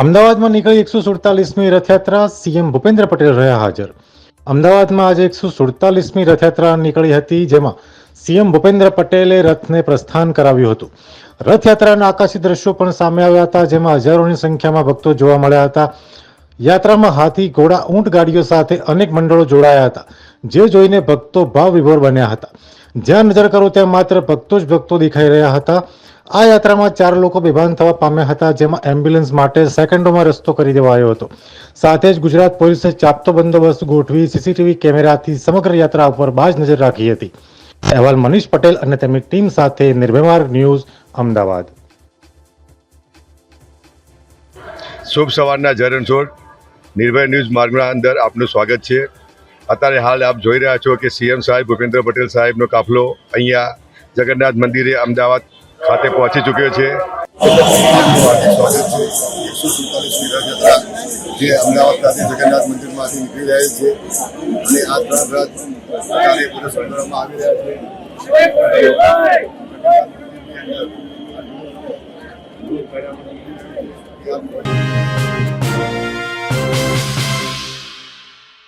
અમદાવાદમાં નીકળી એકસો સુડતાલીસમી રથયાત્રા સીએમ ભૂપેન્દ્ર પટેલ રહ્યા હાજર. અમદાવાદમાં આજે એકસો સુડતાલીસમી રથયાત્રા નીકળી હતી, જેમાં સીએમ ભૂપેન્દ્ર પટેલે રથને પ્રસ્થાન કરાવ્યું હતું. રથયાત્રાના આકાશી દ્રશ્યો પણ સામે આવ્યા હતા, જેમાં હજારોની સંખ્યામાં ભક્તો જોવા મળ્યા હતા. યાત્રામાં હાથી, ઘોડા, ઊંટ ગાડીઓ સાથે અનેક મંડળો જોડાયા હતા, જે જોઈને ભક્તો ભાવ વિભોર બન્યા હતા. જ્યાં નજર કરો ત્યાં માત્ર ભક્તો જ ભક્તો દેખાઈ રહ્યા હતા. આ યાત્રામાં ચાર લોકો બેભાન થવા પામ્યા હતા, જેમાં એમ્બ્યુલન્સ માટે સેકન્ડોમાં રસ્તો કરી દેવાયો હતો. સાથે જ ગુજરાત પોલીસે ચાપતો બંદોબસ્ત ગોઠવી સીસીટીવી કેમેરાથી સમગ્ર યાત્રા ઉપર બાજ નજર રાખી હતી. અહેવાલ મનીષ પટેલ અને તેમની ટીમ સાથે નિર્ભયમાર્ગ ન્યૂઝ, અમદાવાદ. શુભ સવારના જરણછોડ નિર્ભય ન્યૂઝ માર્ગના અંદર આપનું સ્વાગત છે. અત્યારે હાલ આપ જોઈ રહ્યા છો કે સીએમ સાહેબ ભૂપેન્દ્ર પટેલ સાહેબનો કાફલો અહીંયા જગન્નાથ મંદિરે અમદાવાદ ખાતે પહોંચી ચૂક્યો છે. એકસો સુડતાલીસની રથયાત્રા જે અમદાવાદ ખાતે જગન્નાથ મંદિરમાંથી નીકળી રહી છે. અને આ ત્રણ રથ કાલે પૂરા આવી રહ્યા છે.